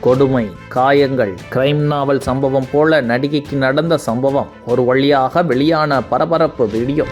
கொடுமை காயங்கள் கிரைம் நாவல் சம்பவம் போல நடிகைக்கு நடந்த சம்பவம் ஒரு வழியாக வெளியான பரபரப்பு வீடியோ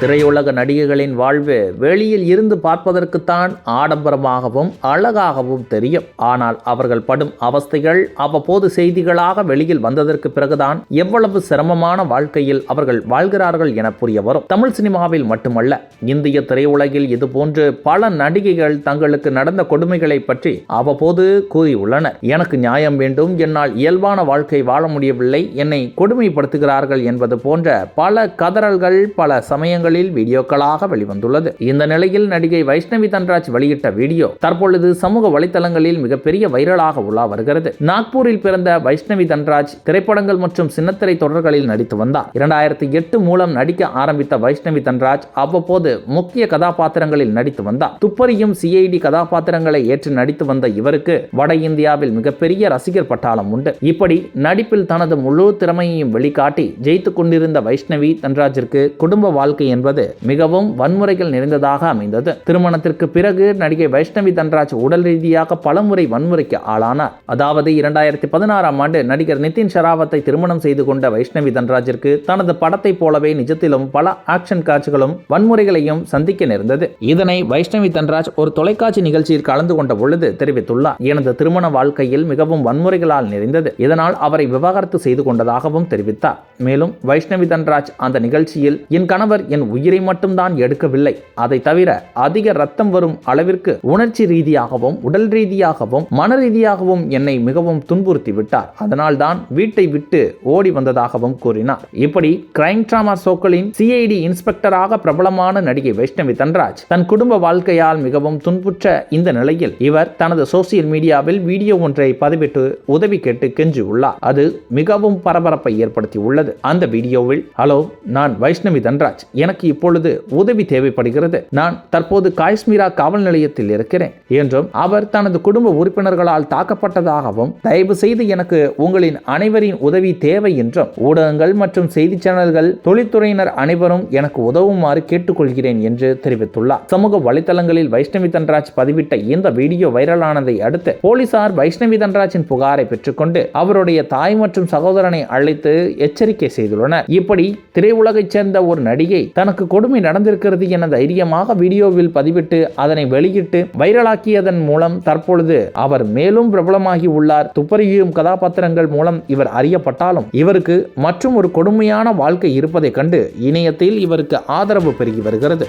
திரையுலக நடிகைகளின் வாழ்வு வெளியில் இருந்து பார்ப்பதற்குத்தான் ஆடம்பரமாகவும் அழகாகவும் தெரியும். ஆனால் அவர்கள் படும் அவஸ்தைகள் அவ்வப்போது செய்திகளாக வெளியில் வந்ததற்கு பிறகுதான் எவ்வளவு சிரமமான வாழ்க்கையில் அவர்கள் வாழ்கிறார்கள் என புரிய வரும். தமிழ் சினிமாவில் மட்டுமல்ல இந்திய திரையுலகில் இதுபோன்று பல நடிகைகள் தங்களுக்கு நடந்த கொடுமைகளை பற்றி அவ்வப்போது கூறியுள்ளனர். எனக்கு நியாயம் வேண்டும் என்னால் இயல்பான வாழ்க்கை வாழ முடியவில்லை என்னை கொடுமைப்படுத்துகிறார்கள் என்பது போன்ற பல கதறல்கள் பல சமயங்கள் ஊடகங்களில் வீடியோக்களாக வெளிவந்துள்ளது. இந்த நிலையில் நடிகை வைஷ்ணவி தன்ராஜ் வெளியிட்ட வீடியோ தற்பொழுது சமூக வலைத்தளங்களில் மிகப்பெரிய வைரலாக உலா வருகிறது. நாக்பூரில் பிறந்த வைஷ்ணவி தன்ராஜ் திரைப்படங்கள் மற்றும் சின்னத்திரை தொடர்களில் நடித்து வந்தார். இரண்டாயிரத்தி எட்டு மூலம் நடிக்க ஆரம்பித்த வைஷ்ணவி தன்ராஜ் அவ்வப்போது முக்கிய கதாபாத்திரங்களில் நடித்து வந்தார். துப்பறியும் சிஐடி கதாபாத்திரங்களை ஏற்று நடித்து வந்த இவருக்கு வட இந்தியாவில் மிகப்பெரிய ரசிகர் பட்டாளம் உண்டு. இப்படி நடிப்பில் தனது முழு திறமையையும் வெளிக்காட்டி ஜெயித்துக் கொண்டிருந்த வைஷ்ணவி தன்ராஜிற்கு குடும்ப வாழ்க்கையின் என்பது மிகவும் வன்முறைகள் நிறைந்ததாக அமைந்தது. திருமணத்திற்கு பிறகு நடிகை வைஷ்ணவி தன்ராஜ் உடல் ரீதியாக பலமுறை வன்முறைக்கு ஆளானார் அதாவது இரண்டாயிரத்தி பதினாறாம் ஆண்டு நடிகர் நிதின் ஷராவத்தை திருமணம் செய்து கொண்ட வைஷ்ணவி தன்ராஜிற்கு தனது படத்தை போலவே நிஜத்திலும் பல ஆக்ஷன் காட்சிகளும் வன்முறைகளையும் சந்திக்க நேர்ந்தது. இதனை வைஷ்ணவி தன்ராஜ் ஒரு தொலைக்காட்சி நிகழ்ச்சியில் கலந்து கொண்ட பொழுது தெரிவித்துள்ளார். எனது திருமண வாழ்க்கையில் மிகவும் வன்முறைகளால் நிறைந்தது. இதனால் அவரை விவாகரத்து செய்து கொண்டதாகவும் தெரிவித்தார். மேலும் வைஷ்ணவி தன்ராஜ் அந்த நிகழ்ச்சியில் என் கணவர் என் உயிரை மட்டும்தான் எடுக்கவில்லை. அதை தவிர அதிக ரத்தம் வரும் அளவிற்கு உணர்ச்சி ரீதியாகவும் உடல் ரீதியாகவும் மன ரீதியாகவும் என்னை மிகவும் துன்புறுத்தி விட்டார். அதனால் தான் வீட்டை விட்டு ஓடி வந்ததாகவும் கூறினார். இப்படி கிரைம் டிராமா சோக்களின் சிஐடி இன்ஸ்பெக்டராக பிரபலமான நடிகை வைஷ்ணவி தன்ராஜ் தன் குடும்ப வாழ்க்கையால் மிகவும் துன்புற்ற இந்த நிலையில் இவர் தனது சோசியல் மீடியாவில் வீடியோ ஒன்றை பதிவிட்டு உதவி கேட்டு கெஞ்சியுள்ளார். அது மிகவும் பரபரப்பை ஏற்படுத்தி உள்ளது அந்த வீடியோவில் ஹலோ நான் வைஷ்ணவி தன்ராஜ். எனக்கு இப்பொழுது உதவி தேவைப்படுகிறது. நான் தற்போது காஷ்மீரா காவல் நிலையத்தில் இருக்கிறேன். என்றும் அவர் தனது குடும்ப உறுப்பினர்களால் தாக்கப்பட்டதாகவும் தயவு செய்து எனக்கு உங்களின் அனைவரின் உதவி தேவை என்றும் ஊடகங்கள் மற்றும் செய்தி சேனல்கள் தொழில்துறையினர் அனைவரும் எனக்கு உதவுமாறு கேட்டுக்கொள்கிறேன் என்று தெரிவித்துள்ளார். சமூக வலைதளங்களில் வைஷ்ணவி தன்ராஜ் பதிவிட்ட இந்த வீடியோ வைரலானதை அடுத்து போலீசார் வைஷ்ணவி தன்ராஜின் புகாரை பெற்றுக்கொண்டு அவருடைய தாய் மற்றும் சகோதரனை அழைத்து எச்சரிக்கை செய்துள்ளனர். இப்படி திரையுலகைச் சேர்ந்த ஒரு நடிகை தனக்கு கொடுமை நடந்திருக்கிறது என தைரியமாக வீடியோவில் பதிவிட்டு அதனை வெளியிட்டு வைரலாக்கியதன் மூலம் தற்பொழுது அவர் மேலும் பிரபலமாகி உள்ளார் துப்பறியும் கதாபாத்திரங்கள் மூலம் இவர் அறியப்பட்டாலும் இவருக்கு மற்றும் ஒரு கொடுமையான வாழ்க்கை இருப்பதை கண்டு இணையத்தில் இவருக்கு ஆதரவு பெருகி வருகிறது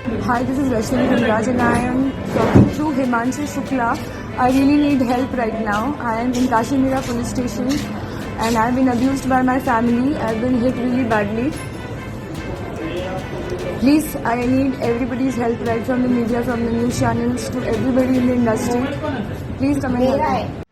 I really need help right now. I am in Kashmira police station and I have been abused by my family. I have been hit really badly. Please, I need everybody's help right from the media, from the news channels to everybody in the industry. Please come and help.